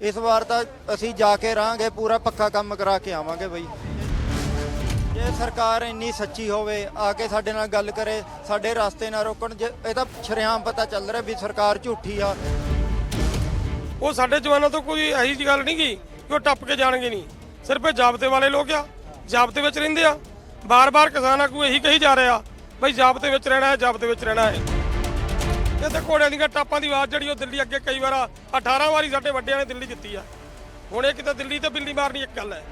ਇਸ ਵਾਰ ਤਾਂ ਅਸੀਂ ਜਾ ਕੇ ਰਹਾਂਗੇ, ਪੂਰਾ ਪੱਕਾ ਕੰਮ ਕਰਾ ਕੇ ਆਵਾਂਗੇ ਬਈ। ਜੇ ਸਰਕਾਰ ਇੰਨੀ ਸੱਚੀ ਹੋਵੇ, ਆ ਕੇ ਸਾਡੇ ਨਾਲ ਗੱਲ ਕਰੇ, ਸਾਡੇ ਰਸਤੇ ਨਾ ਰੋਕਣ, ਜੇ ਇਹ ਤਾਂ ਸ਼ਰੇਆਮ ਪਤਾ ਚੱਲ ਰਿਹਾ ਵੀ ਸਰਕਾਰ ਝੂਠੀ ਆ। ਉਹ ਸਾਡੇ ਜਵਾਨਾਂ ਤੋਂ ਕੋਈ ਇਹੀ ਜਿਹੀ ਗੱਲ ਨਹੀਂ ਗੀ ਕਿ ਉਹ ਟੱਪ ਕੇ ਜਾਣਗੇ ਨਹੀਂ। ਸਿਰਫ ਇਹ ਜਾਬਤੇ ਵਾਲੇ ਲੋਕ ਆ, ਜਾਬਤੇ ਵਿੱਚ ਰਹਿੰਦੇ ਆ। ਬਾਰ-ਬਾਰ ਕਿਸਾਨਾਂ ਨੂੰ ਇਹੀ ਕਹੀ ਜਾ ਰਿਹਾ ਬਈ ਜਾਬਤੇ ਵਿੱਚ ਰਹਿਣਾ ਹੈ, ਜਾਬਤੇ ਵਿੱਚ ਰਹਿਣਾ ਹੈ। ਇਹ ਤੇ ਘੋੜਿਆਂ ਦੀਆਂ ਟਾਪਾਂ ਦੀ ਆਵਾਜ਼ ਜਿਹੜੀ ਉਹ ਦਿੱਲੀ ਅੱਗੇ ਕਈ ਵਾਰ 18 ਵਾਰੀ ਸਾਡੇ ਵੱਡਿਆਂ ਨੇ ਦਿੱਲੀ ਜਿੱਤੀ ਆ। ਹੁਣ ਇਹ ਕਿਤੇ ਦਿੱਲੀ ਤੇ ਬਿੱਲੀ ਮਾਰਨੀ ਇੱਕ ਗੱਲ ਹੈ।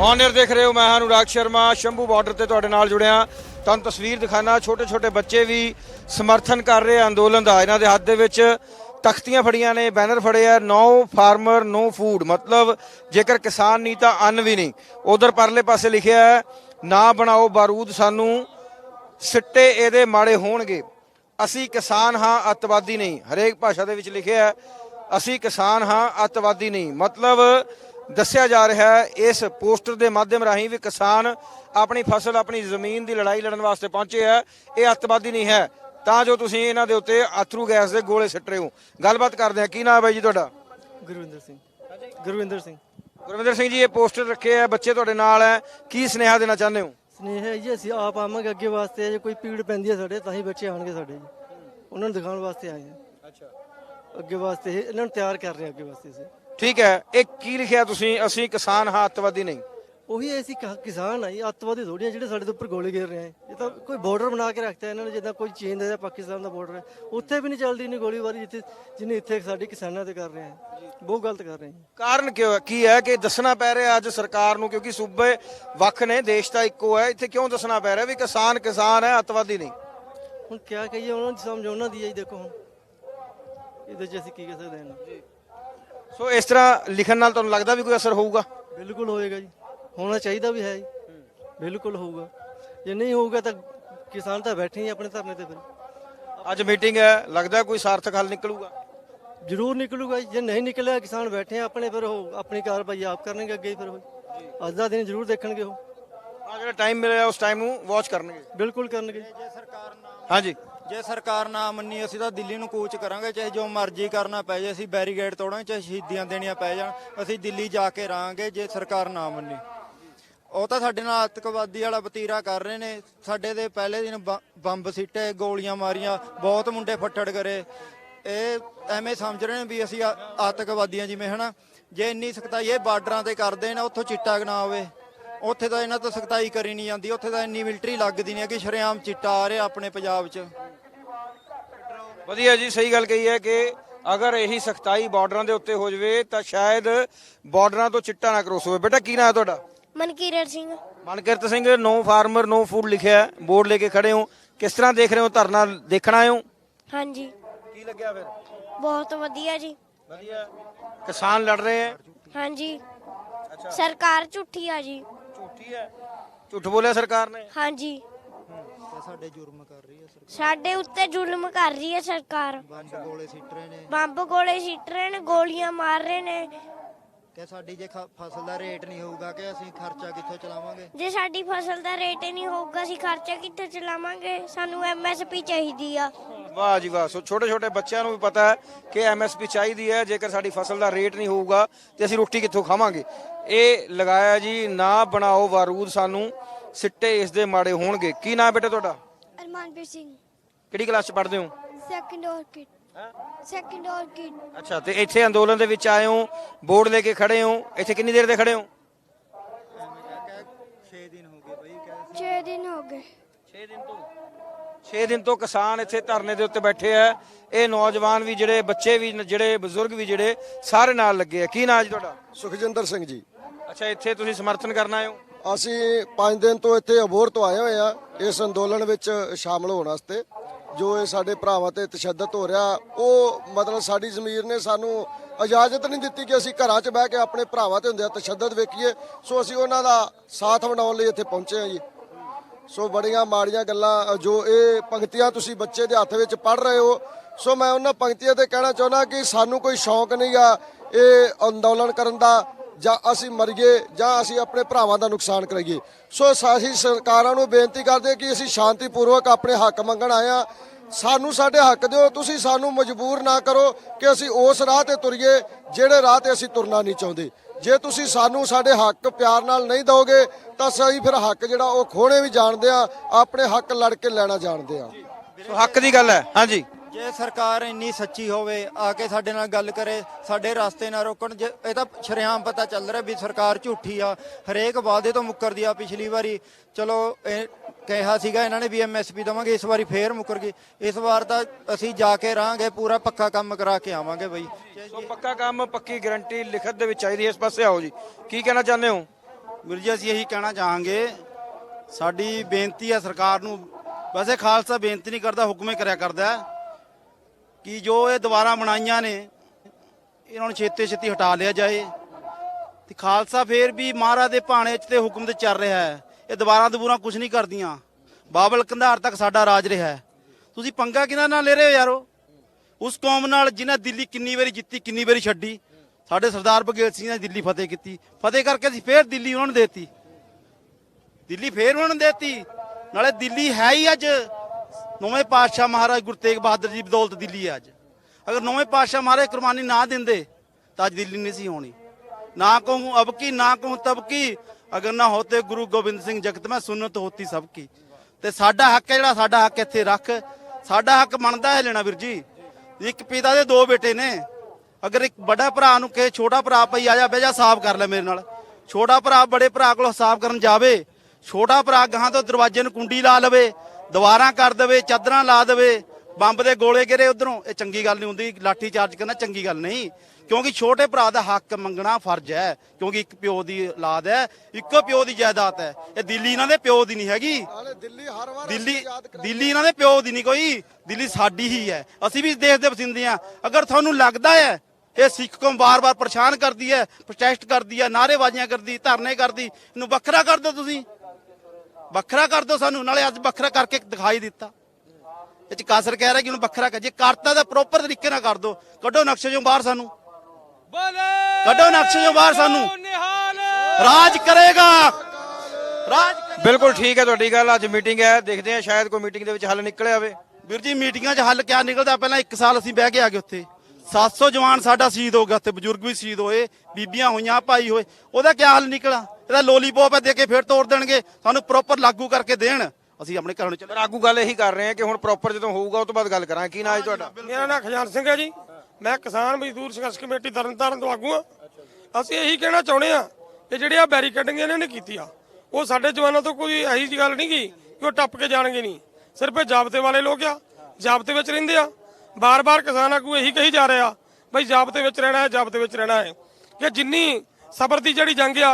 ਔਨਰ ਦੇਖ ਰਹੇ ਹੋ ਮੈਂ ਅਨੁਰਾਗ ਸ਼ਰਮਾ, ਸ਼ੰਭੂ ਬਾਰਡਰ ਤੇ ਤੁਹਾਡੇ ਨਾਲ ਜੁੜਿਆ। ਤੁਹਾਨੂੰ ਤਸਵੀਰ ਦਿਖਾਣਾ ਛੋਟੇ ਛੋਟੇ ਬੱਚੇ ਵੀ ਸਮਰਥਨ ਕਰ ਰਹੇ ਅੰਦੋਲਨ ਦਾ। ਇਹਨਾਂ ਦੇ ਹੱਥ ਦੇ ਵਿੱਚ ਤਖਤੀਆਂ ਫੜੀਆਂ ਨੇ, ਬੈਨਰ ਫੜੇ ਆ, ਨੋ ਫਾਰਮਰ ਨੋ ਫੂਡ ਮਤਲਬ ਜੇਕਰ ਕਿਸਾਨ ਨਹੀਂ ਤਾਂ ਅੰਨ ਵੀ ਨਹੀਂ। ਉਧਰ ਪਰਲੇ ਪਾਸੇ ਲਿਖਿਆ ਹੈ, ਨਾ ਬਣਾਓ ਬਾਰੂਦ ਸਾਨੂੰ, ਸਿੱਟੇ ਇਹਦੇ ਮਾੜੇ ਹੋਣਗੇ। ਅਸੀਂ ਕਿਸਾਨ ਹਾਂ ਅੱਤਵਾਦੀ ਨਹੀਂ। ਹਰੇਕ ਭਾਸ਼ਾ ਦੇ ਵਿੱਚ ਲਿਖਿਆ ਹੈ ਅਸੀਂ ਕਿਸਾਨ ਹਾਂ ਅੱਤਵਾਦੀ ਨਹੀਂ। ਮਤਲਬ ਦੱਸਿਆ ਜਾ ਰਿਹਾ ਹੈ ਇਸ ਪੋਸਟਰ ਦੇ ਮਾਧਿਅਮ ਰਾਹੀਂ ਵੀ ਕਿਸਾਨ ਆਪਣੀ ਫਸਲ ਆਪਣੀ ਜ਼ਮੀਨ ਦੀ ਲੜਾਈ ਲੜਨ ਵਾਸਤੇ ਪਹੁੰਚੇ ਹੈ ਇਹ ਅੱਤਵਾਦੀ ਨਹੀਂ ਹੈ। ਤਾਂ ਜੋ ਤੁਸੀਂ ਇਹਨਾਂ ਦੇ ਉੱਤੇ ਅਥਰੂ ਗੈਸ ਦੇ ਗੋਲੇ ਸਿੱਟ ਰਹੇ ਹੋ। ਗੱਲਬਾਤ ਕਰਦੇ ਹਾਂ ਕੀ ਨਾਮ ਹੈ ਬਾਈ ਜੀ ਤੁਹਾਡਾ? ਗੁਰਵਿੰਦਰ ਸਿੰਘ। ਗੁਰਵਿੰਦਰ ਸਿੰਘ। ਗੁਰਵਿੰਦਰ ਸਿੰਘ ਜੀ ਇਹ ਪੋਸਟਰ ਰੱਖੇ ਆ ਬੱਚੇ ਤੁਹਾਡੇ ਨਾਲ ਹੈ ਕੀ ਸੁਨੇਹਾ ਦੇਣਾ ਚਾਹੁੰਦੇ ਹੋ? ਸਨੇਹ ਜੀ ਅਸੀਂ ਆਪ ਆਵਾਂਗੇ ਅੱਗੇ ਵਾਸਤੇ ਜੇ ਕੋਈ ਪੀੜ ਪੈਂਦੀ ਹੈ ਸਾਡੇ ਤਾਂ ਹੀ ਬੱਚੇ ਆਣਗੇ ਸਾਡੇ ਜੀ। ਉਹਨਾਂ ਨੂੰ ਦਿਖਾਉਣ ਵਾਸਤੇ ਆਏ ਹਾਂ ਅੱਛਾ। ਅੱਗੇ ਵਾਸਤੇ ਇਹ- ਇਹਨਾਂ ਨੂੰ ਤਿਆਰ ਕਰ ਰਹੇ ਹਾਂ ਅੱਗੇ ਵਾਸਤੇ ਅਸੀਂ। ਠੀਕ ਹੈ ਇਹ ਕੀ ਲਿਖਿਆ ਤੁਸੀਂ? ਅਸੀਂ ਕਿਸਾਨ ਹਾਂ ਅੱਤਵਾਦੀ ਨਹੀਂ। ਉਹੀ ਅਸੀਂ ਕ- ਕਿਸਾਨ ਆ ਜੀ ਅੱਤਵਾਦੀ ਥੋੜੀਆਂ ਜਿਹੜੇ ਸਾਡੇ ਦੇ ਉੱਪਰ ਗੋਲੇ ਗੇਰ ਰਹੇ ਆ ਇਹ ਤਾਂ ਕੋਈ ਬਾਰਡਰ ਬਣਾ ਕੇ ਰੱਖਤਾ ਇਹਨਾਂ ਨੇ ਜਿੱਦਾਂ ਕੋਈ ਚੀਨ ਦਾ ਜਾਂ ਪਾਕਿਸਤਾਨ ਦਾ ਬਾਰਡਰ ਹੈ। ਉੱਥੇ ਵੀ ਨਹੀਂ ਚੱਲਦੀ ਨਹੀਂ ਗੋਲੀਬਾਰੀ ਜਿੱਥੇ ਜਿੰਨੇ ਇੱਥੇ ਸਾਡੇ ਕਿਸਾਨਾਂ ਤੇ ਕਰ ਰਹੇ ਆ ਬਹੁਤ ਗਲਤ ਕਰ ਰਹੇ ਆ ਕਾਰਨ ਕਿਉਂ ਹੈ? ਕੀ ਹੈ ਕਿ ਦੱਸਣਾ ਪੈ ਰਿਹਾ ਅੱਜ ਸਰਕਾਰ ਨੂੰ ਕਿਉਂਕਿ ਸੂਬੇ ਵੱਖ ਨੇ ਦੇਸ਼ ਤਾਂ ਇੱਕੋ ਹੈ। ਇੱਥੇ ਕਿਉਂ ਦੱਸਣਾ ਪੈ ਰਿਹਾ ਵੀ ਕਿਸਾਨ ਕਿਸਾਨ ਹੈ ਅੱਤਵਾਦੀ ਨਹੀਂ? ਹੁਣ ਕਿਆ ਕਹੀਏ ਉਹਨਾਂ ਦੀ ਸਮਝ ਉਹਨਾਂ ਦੀ ਹੈ ਜੀ ਦੇਖੋ ਹੁਣ। ਇਹਦੇ 'ਚ ਅਸੀਂ ਕੀ ਕਹਿ ਸਕਦੇ ਹਾਂ। ਸੋ ਇਸ ਤਰ੍ਹਾਂ ਲਿਖਣ ਨਾਲ ਤੁਹਾਨੂੰ ਲੱਗਦਾ ਵੀ ਕੋਈ ਅਸਰ ਹੋਊਗਾ? ਬਿਲਕੁਲ ਹੋਏਗਾ ਜੀ। ਹੋਣਾ ਚਾਹੀਦਾ ਵੀ ਹੈ ਜੀ। ਬਿਲਕੁਲ ਹੋਊਗਾ। ਜੇ ਨਹੀਂ ਹੋਊਗਾ ਤਾਂ ਕਿਸਾਨ ਤਾਂ ਬੈਠੇ ਹੀ ਆਪਣੇ ਧਰਨੇ ਤੇ ਫਿਰ। ਅੱਜ ਮੀਟਿੰਗ ਹੈ ਲੱਗਦਾ ਕੋਈ ਸਾਰਥਕ ਹੱਲ ਨਿਕਲੂਗਾ? ਜ਼ਰੂਰ ਨਿਕਲੂਗਾ ਜੀ। ਜੇ ਨਹੀਂ ਨਿਕਲਿਆ ਕਿਸਾਨ ਬੈਠੇ ਆ ਆਪਣੇ ਫਿਰ ਉਹ ਆਪਣੀ ਕਾਰਵਾਈ ਆਪ ਕਰਨਗੇ ਅੱਗੇ ਫਿਰ ਉਹ। ਅੱਜ ਦਾ ਦਿਨ ਜ਼ਰੂਰ ਦੇਖਣਗੇ ਉਹ। ਆ ਜਿਹੜਾ ਟਾਈਮ ਮਿਲਿਆ ਉਸ ਟਾਈਮ ਨੂੰ ਵਾਚ ਕਰਨਗੇ। ਬਿਲਕੁਲ ਕਰਨਗੇ ਜੇ। ਸਰਕਾਰ ਨਾ ਹਾਂਜੀ। ਜੇ ਸਰਕਾਰ ਨਾ ਮੰਨੀ ਅਸੀਂ ਤਾਂ ਦਿੱਲੀ ਨੂੰ ਕੂਚ ਕਰਾਂਗੇ ਚਾਹੇ ਜੋ ਮਰਜ਼ੀ ਕਰਨਾ ਪੈ ਜਾਏ ਅਸੀਂ ਬੈਰੀਗੇਡ ਤੋੜਾਂਗੇ ਚਾਹੇ ਸ਼ਹੀਦੀਆਂ ਦੇਣੀਆਂ ਪੈ ਜਾਣ ਅਸੀਂ ਦਿੱਲੀ ਜਾ ਕੇ ਰਹਾਂਗੇ ਜੇ ਸਰਕਾਰ ਨਾ ਮੰਨੀ। ਉਹ ਤਾਂ ਸਾਡੇ ਨਾਲ ਆਤੰਕਵਾਦੀ ਵਾਲਾ ਵਤੀਰਾ ਕਰ ਰਹੇ ਨੇ। ਸਾਡੇ ਦੇ ਪਹਿਲੇ ਦਿਨ ਬ- ਬੰਬ ਸਿੱਟੇ, ਗੋਲੀਆਂ ਮਾਰੀਆਂ, ਬਹੁਤ ਮੁੰਡੇ ਫੱਟੜ ਕਰੇ। ਇਹ ਐਵੇਂ ਸਮਝ ਰਹੇ ਨੇ ਵੀ ਅਸੀਂ ਆ- ਆਤੰਕਵਾਦੀਆਂ ਜਿਵੇਂ, ਹਨਾ? ਜੇ ਇੰਨੀ ਸਖਤਾਈ ਇਹ ਬਾਰਡਰਾਂ ਤੇ ਕਰਦੇ ਨੇ, ਉੱਥੋਂ ਚਿੱਟਾ ਨਾ ਹੋਵੇ। ਉੱਥੇ ਤਾਂ ਇਹਨਾਂ ਤੋਂ ਸਖਤਾਈ ਕਰੀ ਨਹੀਂ ਜਾਂਦੀ। ਉੱਥੇ ਤਾਂ ਇੰਨੀ ਮਿਲਟਰੀ ਲੱਗਦੀ ਨਹੀਂ ਕਿ ਸ਼ਰੇਆਮ ਚਿੱਟਾ ਆ ਰਿਹਾ ਆਪਣੇ ਪੰਜਾਬ 'ਚ। ਵਧੀਆ ਜੀ, ਸਹੀ ਗੱਲ ਕਹੀ ਹੈ ਕਿ ਅਗਰ ਇਹੀ ਸਖਤਾਈ ਬਾਰਡਰਾਂ ਦੇ ਉੱਤੇ ਹੋ ਜਾਵੇ, ਤਾਂ ਸ਼ਾਇਦ ਬਾਰਡਰਾਂ ਤੋਂ ਚਿੱਟਾ ਨਾ ਕਰੋਸ ਹੋਵੇ ਬੇਟਾ, ਕੀ ਨਾਂ ਹੈ ਤੁਹਾਡਾ? Mankirat Singh. Mankirat Singh no farmer no food ਲਿਖਿਆ ਬੋਰਡ ਲੈ ਕੇ ਖੜੇ ਹੋ। ਕਿਸ ਤਰ੍ਹਾਂ ਦੇਖ ਰਹੇ ਹੋ ਧਰਨਾ ਦੇਖਣ ਆਏ ਹੋ? ਹਾਂਜੀ। ਕੀ ਲੱਗਿਆ ਫਿਰ? ਬਹੁਤ ਵਧੀਆ ਜੀ। ਵਧੀਆ। ਕਿਸਾਨ ਲੜ ਰਹੇ ਹੈ? ਹਾਂਜੀ। ਸਰਕਾਰ ਝੂਠੀ ਆ ਜੀ। ਝੂਠੀ ਹੈ? ਝੂਠ ਬੋਲਿਆ ਸਰਕਾਰ ਨੇ? ਹਾਂਜੀ। ਸਾਡੇ ਜੁਰਮ ਕਰ ਰਹੀ ਹੈ ਸਰਕਾਰ। ਸਾਡੇ ਉੱਤੇ ਜ਼ੁਲਮ ਕਰ ਰਹੀ ਹੈ ਸਰਕਾਰ। ਬੰਬ ਗੋਲੇ ਸਿੱਟ ਰਹੇ ਨੇ। ਬੰਬ ਗੋਲੇ ਸਿੱਟ ਰਹੇ ਨੇ ਗੋਲੀਆਂ ਮਾਰ ਰਹੇ ਨੇ। ਕਿ ਸਾਡੀ ਜੇ ਖ- ਫਸਲ ਦਾ ਰੇਟ ਨਹੀਂ ਹੋਊਗਾ ਕਿ ਅਸੀਂ ਖਰਚਾ ਕਿੱਥੋਂ ਚਲਾਵਾਂਗੇ? ਜੇ ਸਾਡੀ ਫਸਲ ਦਾ ਰੇਟ ਹੀ ਨਹੀਂ ਹੋਊਗਾ ਅਸੀਂ ਖਰਚਾ ਕਿੱਥੋਂ ਚਲਾਵਾਂਗੇ? ਸਾਨੂੰ ਐਮਐਸਪੀ ਚਾਹੀਦੀ ਆ। ਵਾਹ ਜੀ ਵਾਹ ਸੋ ਛੋਟੇ ਛੋਟੇ ਬੱਚਿਆਂ ਨੂੰ ਵੀ ਪਤਾ ਹੈ ਕਿ ਐਮਐਸਪੀ ਚਾਹੀਦੀ ਹੈ ਜੇਕਰ ਸਾਡੀ ਫਸਲ ਦਾ ਰੇਟ ਨਹੀਂ ਹੋਊਗਾ ਤੇ ਅਸੀਂ ਰੋਟੀ ਕਿੱਥੋਂ ਖਾਵਾਂਗੇ? ਇਹ ਲਗਾਇਆ ਜੀ ਨਾ ਬਣਾਓ ਬਾਰੂਦ ਸਾਨੂੰ ਸਿੱਟੇ ਇਸ ਦੇ ਮਾੜੇ ਹੋਣਗੇ। ਕੀ ਨਾਮ ਬੇਟਾ ਤੁਹਾਡਾ? ਅਰਮਾਨਪ੍ਰੀਤ ਸਿੰਘ। ਕਿਹੜੀ ਕਲਾਸ ਚ ਪੜ੍ਹਦੇ ਹੋ? ਸੈਕੰਡ ਆਰਕਿਡ ਸੈਕੰਡ ਆਰਕਿਡ ਅੱਛਾ ਤੇ ਇੱਥੇ ਅੰਦੋਲਨ ਦੇ ਵਿੱਚ ਆਏ ਹੋ ਬੋਰਡ ਲੈ ਕੇ ਖੜੇ ਹੋ ਇੱਥੇ ਕਿੰਨੀ ਦੇਰ ਦੇ ਖੜੇ ਹੋ? 6 ਦਿਨ ਹੋ ਗਏ ਬਈ ਕਹਿ 6 ਦਿਨ ਹੋ ਗਏ। 6 ਦਿਨ ਤੋਂ। 6 ਦਿਨ ਤੋਂ ਕਿਸਾਨ ਇੱਥੇ ਧਰਨੇ ਦੇ ਉੱਤੇ ਬੈਠੇ ਆ। ਇਹ ਨੌਜਵਾਨ ਵੀ ਜਿਹੜੇ ਬੱਚੇ ਵੀ ਜਿਹੜੇ ਬਜ਼ੁਰਗ ਵੀ ਜਿਹੜੇ ਸਾਰੇ ਨਾਲ ਲੱਗੇ ਆ। ਕੀ ਨਾਂ ਜੀ ਤੁਹਾਡਾ? ਸੁਖਜਿੰਦਰ ਸਿੰਘ ਜੀ। ਅੱਛਾ ਇੱਥੇ ਤੁਸੀਂ ਸਮਰਥਨ ਕਰਨ ਆਏ ਹੋ? ਅਸੀਂ 5 ਦਿਨ ਤੋਂ ਇੱਥੇ ਅਬੋਹਰ ਤੋਂ ਆਏ ਹੋਏ ਆ। ਇਸ ਅੰਦੋਲਨ ਵਿੱਚ ਸ਼ਾਮਲ ਹੋਣ ਵਾਸਤੇ। ਜੋ ਇਹ ਸਾਡੇ ਭਰਾਵਾਂ ਤੇ ਤਸ਼ੱਦਦ ਹੋ ਰਿਹਾ, ਉਹ ਮਤਲਬ ਸਾਡੀ ਜ਼ਮੀਰ ਨੇ ਸਾਨੂੰ ਇਜਾਜ਼ਤ ਨਹੀਂ ਦਿੱਤੀ ਕਿ ਅਸੀਂ ਘਰਾਂ 'ਚ ਬਹਿ ਕੇ ਆਪਣੇ ਭਰਾਵਾਂ ਤੇ ਹੁੰਦਿਆਂ ਤਸ਼ੱਦਦ ਵੇਖੀਏ। ਸੋ ਅਸੀਂ ਉਹਨਾਂ ਦਾ ਸਾਥ ਵੰਡਾਉਣ ਲਈ ਇੱਥੇ ਪਹੁੰਚੇ ਹਾਂ ਜੀ। ਸੋ ਬੜੀਆਂ ਮਾੜੀਆਂ ਗੱਲਾਂ ਜੋ ਇਹ ਪੰਕਤੀਆਂ ਤੁਸੀਂ ਬੱਚੇ ਦੇ ਹੱਥ ਵਿੱਚ ਪੜ ਰਹੇ ਹੋ। ਸੋ ਮੈਂ ਉਹਨਾਂ ਪੰਕਤੀਆਂ ਤੇ ਕਹਿਣਾ ਚਾਹੁੰਦਾ ਕਿ ਸਾਨੂੰ ਕੋਈ ਸ਼ੌਂਕ ਨਹੀਂ ਆ ਇਹ ਅੰਦੋਲਨ ਕਰਨ ਦਾ। ਜਾਂ ਅਸੀਂ ਮਰੀਏ ਜਾਂ ਅਸੀਂ ਆਪਣੇ ਭਰਾਵਾਂ ਦਾ ਨੁਕਸਾਨ ਕਰਾਈਏ ਸੋ ਅਸੀਂ ਸਰਕਾਰਾਂ ਨੂੰ ਬੇਨਤੀ ਕਰਦੇ ਕਿ ਅਸੀਂ ਸ਼ਾਂਤੀਪੂਰਵਕ ਆਪਣੇ ਹੱਕ ਮੰਗਣ ਆਏ ਆ ਸਾਨੂੰ ਸਾਡੇ ਹੱਕ ਦਿਓ, ਤੁਸੀਂ ਸਾਨੂੰ ਮਜਬੂਰ ਨਾ ਕਰੋ ਕਿ ਅਸੀਂ ਉਸ ਰਾਹ ਤੇ ਤੁਰੀਏ ਜਿਹੜੇ ਰਾਹ ਤੇ ਅਸੀਂ ਤੁਰਨਾ ਨਹੀਂ ਚਾਹੁੰਦੇ। ਜੇ ਤੁਸੀਂ ਸਾਨੂੰ ਸਾਡੇ ਹੱਕ ਪਿਆਰ ਨਾਲ ਨਹੀਂ ਦਿਓਗੇ, ਤਾਂ ਸਹੀ ਫਿਰ ਹੱਕ ਜਿਹੜਾ ਉਹ ਖੋਣੇ ਵੀ ਜਾਣਦੇ ਆ ਆਪਣੇ ਹੱਕ ਲੜ ਕੇ ਲੈਣਾ ਜਾਣਦੇ ਆ ਹੱਕ ਦੀ ਗੱਲ ਹੈ। ਹਾਂਜੀ। ਜੇ ਸਰਕਾਰ ਇੰਨੀ ਸੱਚੀ ਹੋਵੇ ਆ ਕੇ ਸਾਡੇ ਨਾਲ ਗੱਲ ਕਰੇ ਸਾਡੇ ਰਸਤੇ ਨਾ ਰੋਕਣ ਜੇ ਇਹ ਤਾਂ ਸ਼ਰੇਆਮ ਪਤਾ ਚੱਲ ਰਿਹਾ ਵੀ ਸਰਕਾਰ ਝੂਠੀ ਆ ਹਰੇਕ ਵਾਅਦੇ ਤੋਂ ਮੁੱਕਰਦੀ ਆ ਪਿਛਲੀ ਵਾਰੀ। ਚਲੋ ਇਹ ਕਿਹਾ ਸੀਗਾ ਇਹਨਾਂ ਨੇ ਵੀ ਐਮਐਸਪੀ ਦਵਾਂਗੇ ਇਸ ਵਾਰੀ ਫੇਰ ਮੁੱਕਰ ਗਈ ਇਸ ਵਾਰ ਤਾਂ ਅਸੀਂ ਜਾ ਕੇ ਰਹਾਂਗੇ ਪੂਰਾ ਪੱਕਾ ਕੰਮ ਕਰਾ ਕੇ ਆਵਾਂਗੇ ਬਈ। ਸੋ ਪੱਕਾ ਕੰਮ ਪੱਕੀ ਗਾਰੰਟੀ ਲਿਖਤ ਦੇ ਵਿੱਚ ਚਾਹੀਦੀ ਹੈ ਇਸ ਪਾਸੇ ਆਓ ਜੀ। ਕੀ ਕਹਿਣਾ ਚਾਹੁੰਦੇ ਹੋ? ਵੀਰ ਜੀ ਅਸੀਂ ਇਹੀ ਕਹਿਣਾ ਚਾਹਾਂਗੇ ਸਾਡੀ ਬੇਨਤੀ ਹੈ ਸਰਕਾਰ ਨੂੰ। ਵੈਸੇ ਖਾਲਸਾ ਬੇਨਤੀ ਨਹੀਂ ਕਰਦਾ ਹੁਕਮ ਹੀ ਕਰਿਆ ਕਰਦਾ। ਹੈ ਕਿ ਜੋ ਇਹ ਦੁਬਾਰਾ ਬਣਾਈਆਂ ਨੇ, ਇਹਨਾਂ ਨੂੰ ਛੇਤੀ ਛੇਤੀ ਹਟਾ ਲਿਆ ਜਾਏ। ਤੇ ਖਾਲਸਾ ਫੇਰ ਵੀ ਮਹਾਰਾਜ ਦੇ ਭਾਣੇ 'ਚ ਤੇ ਹੁਕਮ ਤੇ ਚੱਲ ਰਿਹਾ ਹੈ। ਇਹ ਦੁਬਾਰਾ ਦਬੂਰਾ ਕੁਝ ਨਹੀਂ ਕਰਦੀਆਂ। ਬਾਬਲ ਕੰਧਾਰ ਤੱਕ ਸਾਡਾ ਰਾਜ ਰਿਹਾ ਹੈ। ਤੁਸੀਂ ਪੰਗਾ ਕਿਹਨਾਂ ਨਾਲ ਲੈ ਰਹੇ ਹੋ ਯਾਰੋ? ਉਸ ਕੌਮ ਨਾਲ ਜਿਨ੍ਹਾਂ ਦਿੱਲੀ ਕਿੰਨੀ ਵਾਰੀ ਜਿੱਤੀ, ਕਿੰਨੀ ਵਾਰੀ ਛੱਡੀ। ਸਾਡੇ ਸਰਦਾਰ ਬਗੇਲ ਸਿੰਘ ਨੇ ਦਿੱਲੀ ਫਤਿਹ ਕੀਤੀ। ਫਤਿਹ ਕਰਕੇ ਅਸੀਂ ਫੇਰ ਦਿੱਲੀ ਉਹਨਾਂ ਨੂੰ ਦੇਤੀ। ਦਿੱਲੀ ਫੇਰ ਉਹਨਾਂ ਨੂੰ ਦੇਤੀ। ਨਾਲੇ ਦਿੱਲੀ ਹੈ ਹੀ ਅੱਜ ਨੌਵੇਂ ਪਾਤਸ਼ਾਹ ਮਹਾਰਾਜ ਗੁਰੂ ਤੇਗ ਬਹਾਦਰ ਜੀ ਬਦੌਲਤ ਦਿੱਲੀ ਹੈ ਅੱਜ। ਅਗਰ ਨੌਵੇਂ ਪਾਤਸ਼ਾਹ ਮਹਾਰਾਜ ਕੁਰਬਾਨੀ ਨਾ ਦਿੰਦੇ, ਤਾਂ ਅੱਜ ਦਿੱਲੀ ਨਹੀਂ ਸੀ ਹੋਣੀ। ਨਾ ਕਹੂੰ ਅਬ ਕੀ, ਨਾ ਕਹੂੰ ਤਬ ਕੀ, ਅਗਰ ਨਾ ਹੋਤੇ ਗੁਰੂ ਗੋਬਿੰਦ ਸਿੰਘ ਜਗਤ, ਮੈਂ ਸੁਨਤ ਹੋਤੀ ਸਭ ਕੀ। ਤੇ ਸਾਡਾ ਹੱਕ ਹੈ ਜਿਹੜਾ ਸਾਡਾ ਹੱਕ ਇੱਥੇ ਰੱਖ। ਸਾਡਾ ਹੱਕ ਮੰਨਦਾ ਹੈ ਲੈਣਾ ਵੀਰ ਜੀ। ਇੱਕ ਪਿਤਾ ਦੇ ਦੋ ਬੇਟੇ ਨੇ। ਅਗਰ ਇੱਕ ਵੱਡਾ ਭਰਾ ਨੂੰ ਕਹੇ ਛੋਟਾ ਭਰਾ ਭਈ ਆ ਜਾ, ਬਹਿ ਜਾ ਹਿਸਾਬ ਕਰ ਲੈ ਮੇਰੇ ਨਾਲ। ਛੋਟਾ ਭਰਾ, ਬੜੇ ਭਰਾ ਕੋਲ ਹਿਸਾਬ ਕਰਨ ਜਾਵੇ। ਛੋਟਾ ਭਰਾ ਗਾਂ ਤੋਂ ਦਰਵਾਜ਼ੇ ਨੂੰ ਕੁੰਡੀ ਲਾ ਲਵੇ। ਦੀਵਾਰਾਂ ਕਰ ਦੇਵੇ ਚਾਦਰਾਂ ਲਾ ਦੇਵੇ ਬੰਬ ਦੇ ਗੋਲੇ ਗਿਰੇ ਉਧਰੋਂ। ਇਹ ਚੰਗੀ ਗੱਲ ਨਹੀਂ ਹੁੰਦੀ ਲਾਠੀ ਚਾਰਜ ਕਰਨਾ ਚੰਗੀ ਗੱਲ ਨਹੀਂ। ਕਿਉਂਕਿ ਛੋਟੇ ਭਰਾ ਦਾ ਹੱਕ ਮੰਗਣਾ ਫਰਜ਼ ਹੈ ਕਿਉਂਕਿ ਇੱਕ ਪਿਓ ਦੀ ਔਲਾਦ ਹੈ ਇੱਕੋ ਪਿਓ ਦੀ ਜਾਇਦਾਦ ਹੈ। ਇਹ ਦਿੱਲੀ ਇਹਨਾਂ ਦੇ ਪਿਓ ਦੀ ਨਹੀਂ ਹੈਗੀ। ਦਿੱਲੀ ਹਰ ਵਾਰ ਦਿੱਲੀ ਦਿੱਲੀ ਇਹਨਾਂ ਦੇ ਪਿਓ ਦੀ ਨਹੀਂ ਕੋਈ ਦਿੱਲੀ ਸਾਡੀ ਹੀ ਹੈ। ਅਸੀਂ ਵੀ ਇਸ ਦੇਸ਼ ਦੇ ਵਸਿੰਦੇ ਆ ਅਗਰ ਤੁਹਾਨੂੰ ਲੱਗਦਾ ਹੈ ਇਹ ਸਿੱਖ ਕੌਮ ਵਾਰ-ਵਾਰ ਪਰੇਸ਼ਾਨ ਕਰਦੀ ਹੈ ਪ੍ਰੋਟੈਸਟ ਕਰਦੀ ਹੈ ਨਾਅਰੇਬਾਜ਼ੀਆਂ ਕਰਦੀ ਧਰਨੇ ਕਰਦੀ ਇਹਨੂੰ ਵੱਖਰਾ ਕਰ ਦਿਓ ਤੁਸੀਂ। ਵੱਖਰਾ ਕਰ ਦਿਓ ਸਾਨੂੰ ਨਾਲੇ ਅੱਜ ਵੱਖਰਾ ਕਰਕੇ ਦਿਖਾਈ ਦਿੱਤਾ। ਇਹ ਚ ਕਾਸਰ ਕਹਿ ਰਿਹਾ ਕਿ ਇਹਨੂੰ ਵੱਖਰਾ ਕਰ ਜੇ ਕਰਤਾ ਤਾਂ ਪ੍ਰੋਪਰ ਤਰੀਕੇ ਨਾਲ ਕਰ ਦਿਓ। ਕੱਢੋ ਨਕਸ਼ੇ ਚੋਂ ਬਾਹਰ ਸਾਨੂੰ। ਕੱਢੋ ਨਕਸ਼ੇ ਚੋਂ ਬਾਹਰ ਸਾਨੂੰ। ਰਾਜ ਕਰੇਗਾ। ਰਾਜ। ਬਿਲਕੁਲ ਠੀਕ ਹੈ ਤੁਹਾਡੀ ਗੱਲ ਅੱਜ ਮੀਟਿੰਗ ਹੈ ਦੇਖਦੇ ਹਾਂ ਸ਼ਾਇਦ ਕੋਈ ਮੀਟਿੰਗ ਦੇ ਵਿੱਚ ਹੱਲ ਨਿਕਲਿਆ ਆਵੇ ਵੀਰ ਜੀ ਮੀਟਿੰਗਾਂ 'ਚ ਹੱਲ ਕਿਆ ਨਿਕਲਦਾ? ਪਹਿਲਾਂ 1 ਸਾਲ ਅਸੀਂ ਬਹਿ ਕੇ ਆ ਗਏ ਉੱਥੇ। 700 ਜਵਾਨ ਸਾਡਾ ਸ਼ਹੀਦ ਹੋ ਗਿਆ ਉੱਥੇ ਬਜ਼ੁਰਗ ਵੀ ਸ਼ਹੀਦ ਹੋਏ ਬੀਬੀਆਂ ਹੋਈਆਂ ਭਾਈ ਹੋਏ। ਉਹਦਾ ਕਿਆ ਹੱਲ ਨਿਕਲਾ ਇਹਦਾ ਲੋਲੀਪੌਪ ਹੈ ਦੇ ਕੇ ਫੇਰ ਤੋੜ ਦੇਣਗੇ। ਸਾਨੂੰ ਪ੍ਰੋਪਰ ਲਾਗੂ ਕਰਕੇ ਦੇਣ। ਅਸੀਂ ਆਪਣੇ ਘਰਾਂ ਨੂੰ ਚੱਲ। ਪਰ ਆਗੂ ਗੱਲ ਇਹੀ ਕਰ ਰਹੇ ਹਾਂ ਕਿ ਹੁਣ ਪ੍ਰੋਪਰ ਜਦੋਂ ਹੋਊਗਾ ਉਸ ਤੋਂ ਬਾਅਦ ਗੱਲ ਕਰਾਂਗੇ। ਕੀ ਨਾਂ ਹੈ ਤੁਹਾਡਾ? ਮੇਰਾ ਨਾਮ ਖਜਾਨ ਸਿੰਘ ਹੈ ਜੀ। ਮੈਂ ਕਿਸਾਨ ਮਜ਼ਦੂਰ ਸੰਘਰਸ਼ ਕਮੇਟੀ ਤਰਨਤਾਰਨ ਤੋਂ ਆਗੂ ਹਾਂ। ਅਸੀਂ ਇਹੀ ਕਹਿਣਾ ਚਾਹੁੰਦੇ ਆ ਕਿ ਜਿਹੜੇ ਆ ਬੈਰੀਕੇਡਿੰਗ ਇਹਨਾਂ ਨੇ ਕੀਤੀ ਆ ਉਹ ਸਾਡੇ ਜਵਾਨਾਂ ਤੋਂ ਕੋਈ ਇਹੀ ਜੀ ਗੱਲ ਨਹੀਂ ਗੀ ਕਿ ਉਹ ਟੱਪ ਕੇ ਜਾਣਗੇ ਨਹੀਂ। ਸਿਰਫ ਇਹ ਜਾਬਤੇ ਵਾਲੇ ਲੋਕ ਆ ਜਾਬਤੇ ਵਿੱਚ ਰਹਿੰਦੇ ਆ। ਬਾਰ-ਬਾਰ ਕਿਸਾਨ ਆਗੂ ਇਹੀ ਕਹੀ ਜਾ ਰਹੇ ਆ ਬਈ ਜਾਬਤੇ ਵਿੱਚ ਰਹਿਣਾ ਹੈ ਜਾਬਤੇ ਵਿੱਚ ਰਹਿਣਾ ਹੈ। ਕਿ ਜਿੰਨੀ ਸਬਰ ਦੀ ਜਿਹੜੀ ਜੰਗ ਆ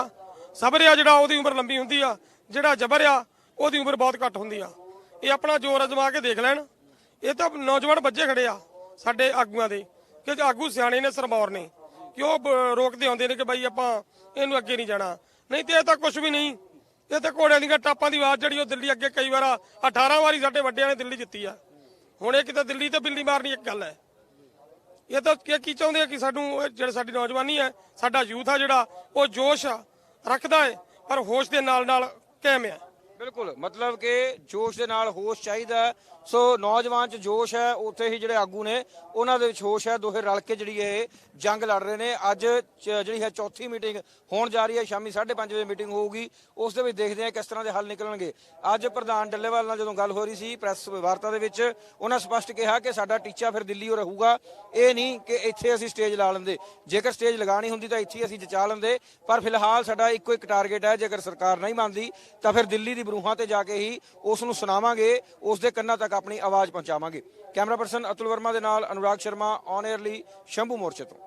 ਸਬਰ ਆ ਜਿਹੜਾ ਉਹਦੀ ਉਮਰ ਲੰਬੀ ਹੁੰਦੀ ਆ ਜਿਹੜਾ ਜਬਰ ਆ ਉਹਦੀ ਉਮਰ ਬਹੁਤ ਘੱਟ ਹੁੰਦੀ ਆ। ਇਹ ਆਪਣਾ ਜ਼ੋਰ ਅਜਮਾ ਕੇ ਦੇਖ ਲੈਣ। ਇਹ ਤਾਂ ਨੌਜਵਾਨ ਬੱਚੇ ਖੜੇ ਆ ਸਾਡੇ ਆਗੂਆਂ ਦੇ ਕਿ ਆਗੂ ਸਿਆਣੇ ਨੇ ਸਰਮੌਰ ਨੇ ਕਿ ਉਹ ਰੋਕਦੇ ਆਉਂਦੇ ਨੇ ਕਿ ਬਾਈ ਆਪਾਂ ਇਹਨੂੰ ਅੱਗੇ ਨਹੀਂ ਜਾਣਾ। ਨਹੀਂ ਤੇ ਇਹ ਤਾਂ ਕੁਝ ਵੀ ਨਹੀਂ। ਇਹ ਤਾਂ ਘੋੜਿਆਂ ਦੀਆਂ ਟਾਪਾਂ ਦੀ ਆਵਾਜ਼ ਜਿਹੜੀ ਉਹ ਦਿੱਲੀ ਅੱਗੇ ਕਈ ਵਾਰ 18 ਵਾਰੀ ਸਾਡੇ ਵੱਡਿਆਂ ਨੇ ਦਿੱਲੀ ਜਿੱਤੀ ਆ। ਹੁਣ ਇਹ ਕਿਤੇ ਦਿੱਲੀ ਤੇ ਬਿੱਲੀ ਮਾਰਨੀ ਇੱਕ ਗੱਲ ਹੈ। ਇਹ ਤਾਂ ਕੀ ਕੀ ਚਾਹੁੰਦੇ ਆ ਕਿ ਸਾਨੂੰ ਇਹ ਜਿਹੜੇ ਸਾਡੀ ਨੌਜਵਾਨੀ ਹੈ ਸਾਡਾ ਯੂਥ ਆ ਜਿਹੜਾ ਉਹ ਜੋਸ਼ ਆ, ਰੱਖਦਾ ਹੈ ਪਰ ਹੋਸ਼ ਦੇ ਨਾਲ ਨਾਲ ਕਾਇਮ ਹੈ ਬਿਲਕੁਲ, ਮਤਲਬ ਕਿ ਜੋਸ਼ ਦੇ ਨਾਲ ਹੋਸ਼ ਚਾਹੀਦਾ ਸੋ ਨੌਜਵਾਨ ਚ ਜੋਸ਼ ਹੈ, ਉੱਥੇ ਹੀ ਜਿਹੜੇ ਆਗੂ ਨੇ, ਉਹਨਾਂ ਦੇ ਵਿੱਚ ਹੋਸ਼ ਹੈ, ਦੋਹੇ ਰਲ ਕੇ ਜਿਹੜੀ ਇਹ ਜੰਗ ਲੜ ਰਹੇ ਨੇ। ਅੱਜ ਚ- ਜਿਹੜੀ ਹੈ ਚੌਥੀ ਮੀਟਿੰਗ ਹੋਣ ਜਾ ਰਹੀ ਹੈ, ਸ਼ਾਮੀ 5:30 ਵਜੇ ਮੀਟਿੰਗ ਹੋਊਗੀ। ਉਸ ਦੇ ਵਿੱਚ ਦੇਖਦੇ ਹਾਂ ਕਿਸ ਤਰ੍ਹਾਂ ਦੇ ਹੱਲ ਨਿਕਲਣਗੇ। ਅੱਜ ਪ੍ਰਧਾਨ ਡੱਲੇਵਾਲ ਨਾਲ ਜਦੋਂ ਗੱਲ ਹੋ ਰਹੀ ਸੀ ਪ੍ਰੈਸ ਵਾਰਤਾ ਦੇ ਵਿੱਚ, ਉਹਨਾਂ ਸਪਸ਼ਟ ਕਿਹਾ ਕਿ ਸਾਡਾ ਟੀਚਾ ਫਿਰ ਦਿੱਲੀ ਉਹ ਰਹੂਗਾ। ਇਹ ਨਹੀਂ ਕਿ ਇੱਥੇ ਅਸੀਂ ਸਟੇਜ ਲਾ ਲੈਂਦੇ। ਜੇਕਰ ਸਟੇਜ ਲਗਾਣੀ ਹੁੰਦੀ ਤਾਂ ਇੱਥੇ ਹੀ ਅਸੀਂ ਜਚਾ ਲੈਂਦੇ। ਪਰ ਫਿਲਹਾਲ ਸਾਡਾ ਇੱਕੋ ਇੱਕ ਟਾਰਗੇਟ ਹੈ, ਜੇਕਰ ਸਰਕਾਰ ਨਹੀਂ ਮੰਨਦੀ ਤਾਂ ਫਿਰ ਦਿੱਲੀ ਦੀ ਬਰੂਹਾਂ ਤੇ ਜਾ ਕੇ ਹੀ ਉਸ ਨੂੰ ਸੁਣਾਵਾਂਗੇ। ਉਸ ਦੇ ਕੰਨਾਂ ਤੱਕ ਆਪਣੀ ਆਵਾਜ਼ ਪਹੁੰਚਾਵਾਂਗੇ। ਕੈਮਰਾ ਪਰਸਨ ਅਤੁਲ ਵਰਮਾ ਦੇ ਨਾਲ ਅਨੁਰਾਗ ਸ਼ਰਮਾ ਔਨ 에ਅਰ ਲਈ ਸ਼ੰਭੂ ਮੋਰਚੇ ਤੋਂ।